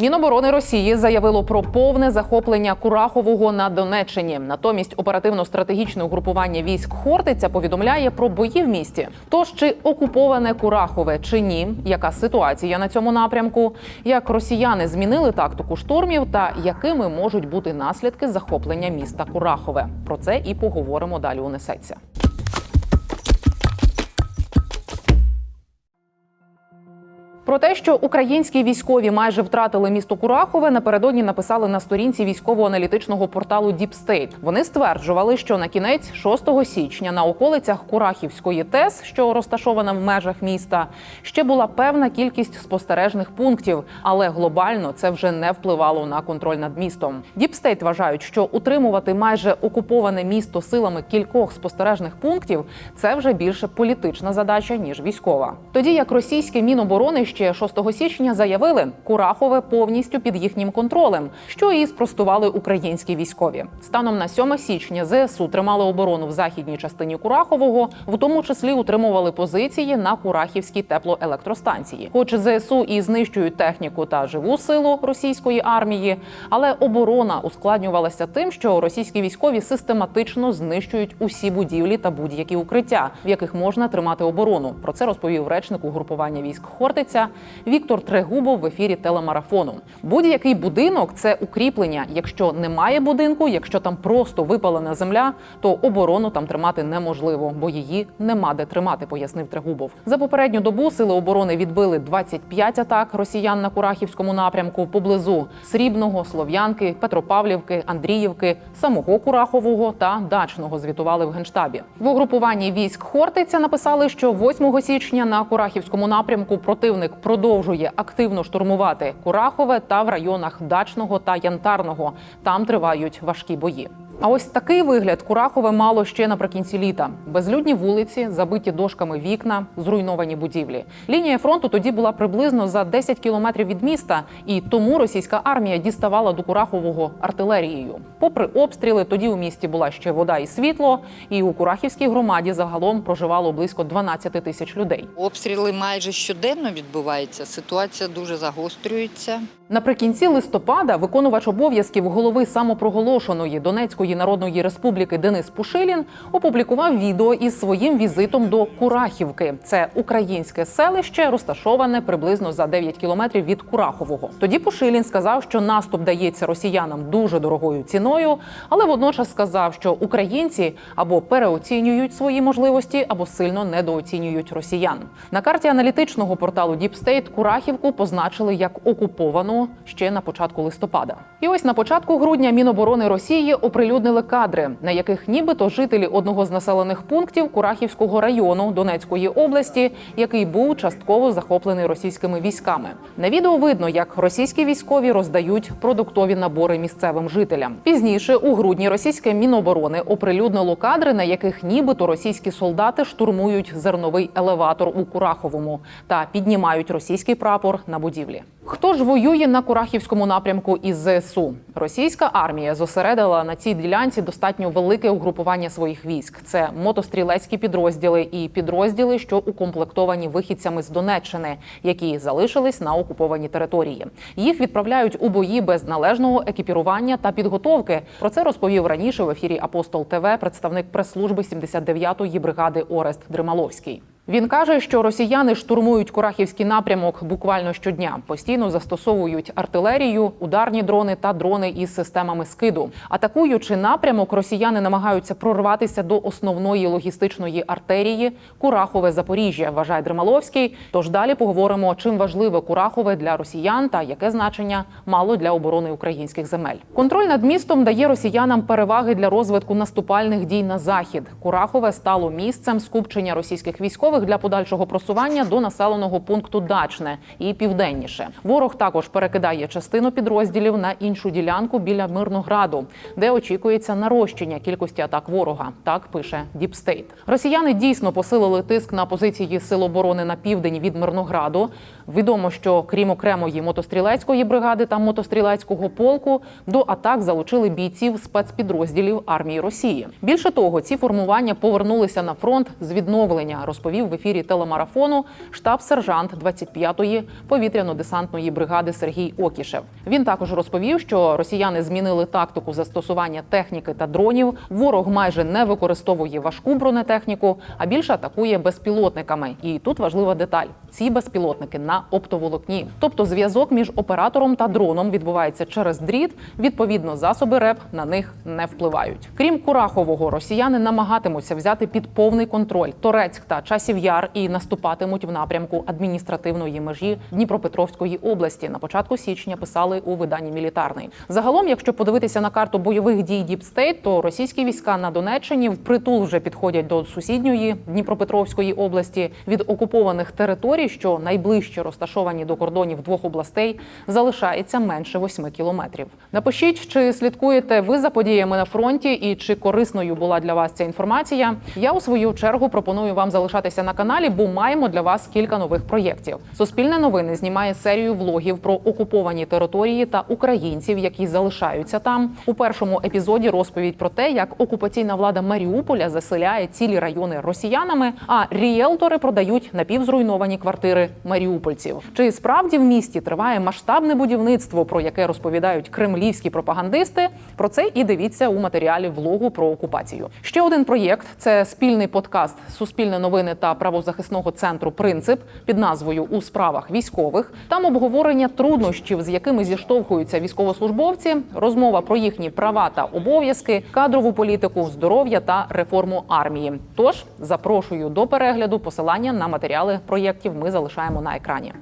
Міноборони Росії заявило про повне захоплення Курахового на Донеччині. Натомість оперативно-стратегічне угрупування військ Хортиця повідомляє про бої в місті. Тож чи окуповане Курахове чи ні? Яка ситуація на цьому напрямку? Як росіяни змінили тактику штурмів та якими можуть бути наслідки захоплення міста Курахове? Про це і поговоримо далі. У несеться. Про те, що українські військові майже втратили місто Курахове, напередодні написали на сторінці військово-аналітичного порталу State. Вони стверджували, що на кінець 6 січня на околицях Курахівської ТЕС, що розташована в межах міста, ще була певна кількість спостережних пунктів, але глобально це вже не впливало на контроль над містом. State вважають, що утримувати майже окуповане місто силами кількох спостережних пунктів це вже більше політична задача ніж військова. Тоді як російське міноборони ще 6 січня заявили, Курахове повністю під їхнім контролем, що і спростували українські військові. Станом на 7 січня ЗСУ тримали оборону в західній частині Курахового, в тому числі утримували позиції на Курахівській теплоелектростанції. Хоч ЗСУ і знищують техніку та живу силу російської армії, але оборона ускладнювалася тим, що російські військові систематично знищують усі будівлі та будь-які укриття, в яких можна тримати оборону. Про це розповів речник угрупування військ Хортиця Віктор Трегубов в ефірі телемарафону. Будь-який будинок це укріплення. Якщо немає будинку, якщо там просто випалена земля, то оборону там тримати неможливо, бо її нема де тримати, пояснив Трегубов. За попередню добу сили оборони відбили 25 атак росіян на Курахівському напрямку поблизу Срібного, Слов'янки, Петропавлівки, Андріївки, самого Курахового та Дачного. Звітували в генштабі. В угрупуванні військ Хортиця написали, що 8 січня на Курахівському напрямку противник продовжує активно штурмувати Курахове та в районах Дачного та Янтарного. Там тривають важкі бої. А ось такий вигляд Курахове мало ще наприкінці літа: безлюдні вулиці, забиті дошками вікна, зруйновані будівлі. Лінія фронту тоді була приблизно за 10 кілометрів від міста, і тому російська армія діставала до Курахового артилерією. Попри обстріли, тоді у місті була ще вода і світло, і у Курахівській громаді загалом проживало близько 12 тисяч людей. Обстріли майже щоденно відбуваються. Ситуація дуже загострюється. Наприкінці листопада виконувач обов'язків голови самопроголошеної Донецької народної республіки Денис Пушилін опублікував відео із своїм візитом до Курахівки. Це українське селище, розташоване приблизно за 9 кілометрів від Курахового. Тоді Пушилін сказав, що наступ дається росіянам дуже дорогою ціною, але водночас сказав, що українці або переоцінюють свої можливості, або сильно недооцінюють росіян. На карті аналітичного порталу State Курахівку позначили як окуповану ще на початку листопада. І ось на початку грудня Міноборони Росії оприлюднили кадри, на яких нібито жителі одного з населених пунктів Курахівського району Донецької області, який був частково захоплений російськими військами. На відео видно, як російські військові роздають продуктові набори місцевим жителям. Пізніше у грудні російське міноборони оприлюднило кадри, на яких нібито російські солдати штурмують зерновий елеватор у Кураховому та піднімають російський прапор на будівлі. Хто ж воює на Курахівському напрямку із ЗСУ? Російська армія зосередила на цій ділянці достатньо велике угрупування своїх військ. Це мотострілецькі підрозділи і підрозділи, що укомплектовані вихідцями з Донеччини, які залишились на окупованій території. Їх відправляють у бої без належного екіпірування та підготовки. Про це розповів раніше в ефірі Апостол ТВ представник прес-служби 79-ї бригади Орест Дрималовський. Він каже, що росіяни штурмують Курахівський напрямок буквально щодня, постійно застосовують артилерію, ударні дрони та дрони із системами скиду. Атакуючи напрямок, росіяни намагаються прорватися до основної логістичної артерії Курахове Запоріжжя. Вважає Дрималовський. Тож далі поговоримо, чим важливе Курахове для росіян та яке значення мало для оборони українських земель. Контроль над містом дає росіянам переваги для розвитку наступальних дій на захід. Курахове стало місцем скупчення російських військових для подальшого просування до населеного пункту Дачне і південніше. Ворог також перекидає частину підрозділів на іншу ділянку біля Мирнограду, де очікується нарощення кількості атак ворога. Так пише Діпстейт. Росіяни дійсно посилили тиск на позиції сил оборони на південь від Мирнограду. Відомо, що крім окремої мотострілецької бригади та мотострілецького полку до атак залучили бійців спецпідрозділів армії Росії. Більше того, ці формування повернулися на фронт з відновлення, розповів в ефірі телемарафону штаб-сержант 25-ї повітряно-десантної бригади Сергій Окішев. Він також розповів, що росіяни змінили тактику застосування техніки та дронів. Ворог майже не використовує важку бронетехніку, а більше атакує безпілотниками. І тут важлива деталь: ці безпілотники на оптоволокні, тобто зв'язок між оператором та дроном відбувається через дріт. Відповідно, засоби РЕП на них не впливають. Крім Курахового, росіяни намагатимуться взяти під повний контроль Торецьк та Часів Яр і наступатимуть в напрямку адміністративної межі Дніпропетровської області. На початку січня писали у виданні Мілітарний. Загалом, якщо подивитися на карту бойових дій Діпстейт, то російські війська на Донеччині впритул вже підходять до сусідньої Дніпропетровської області від окупованих територій, що найближче розташовані до кордонів двох областей, залишається менше 8 кілометрів. Напишіть, чи слідкуєте ви за подіями на фронті і чи корисною була для вас ця інформація. Я у свою чергу пропоную вам залишатися на каналі, бо маємо для вас кілька нових проєктів. Суспільне новини знімає серію влогів про окуповані території та українців, які залишаються там. У першому епізоді розповідь про те, як окупаційна влада Маріуполя заселяє цілі райони росіянами, а ріелтори продають напівзруйновані квартири маріупольців. Чи справді в місті триває масштабне будівництво, про яке розповідають кремлівські пропагандисти? Про це і дивіться у матеріалі влогу про окупацію. Ще один проєкт це спільний подкаст Суспільне новини та правозахисного центру Принцип під назвою У справах військових. Там обговорення труднощів, з якими зіштовхуються військовослужбовці, розмова про їхні права та обов'язки, кадрову політику, здоров'я та реформу армії. Тож запрошую до перегляду посилання на матеріали проєктів. Ми залишаємо на екрані.